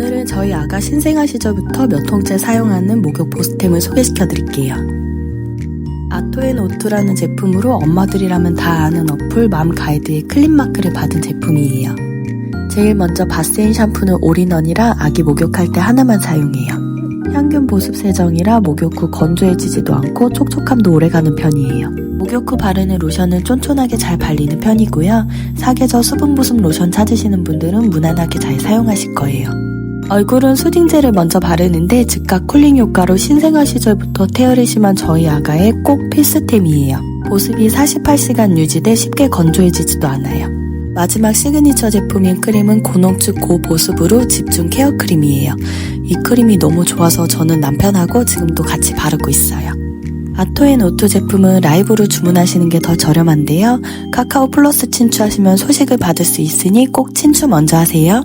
오늘은 저희 아가 신생아 시절부터 몇 통째 사용하는 목욕 보스템을 소개시켜 드릴게요. 아토앤오투라는 제품으로 엄마들이라면 다 아는 어플 맘 가이드의 클린 마크를 받은 제품이에요. 제일 먼저 바세인 샴푸는 올인원이라 아기 목욕할 때 하나만 사용해요. 향균 보습 세정이라 목욕 후 건조해지지도 않고 촉촉함도 오래가는 편이에요. 목욕 후 바르는 로션은 쫀쫀하게 잘 발리는 편이고요. 사계절 수분 보습 로션 찾으시는 분들은 무난하게 잘 사용하실 거예요. 얼굴은 수딩젤을 먼저 바르는데 즉각 쿨링 효과로 신생아 시절부터 태열이 심한 저희 아가의 꼭 필수템이에요. 보습이 48시간 유지돼 쉽게 건조해지지도 않아요. 마지막 시그니처 제품인 크림은 고농축 고보습으로 집중 케어 크림이에요. 이 크림이 너무 좋아서 저는 남편하고 지금도 같이 바르고 있어요. 아토앤오토 제품은 라이브로 주문하시는 게 더 저렴한데요. 카카오 플러스 친추하시면 소식을 받을 수 있으니 꼭 친추 먼저 하세요.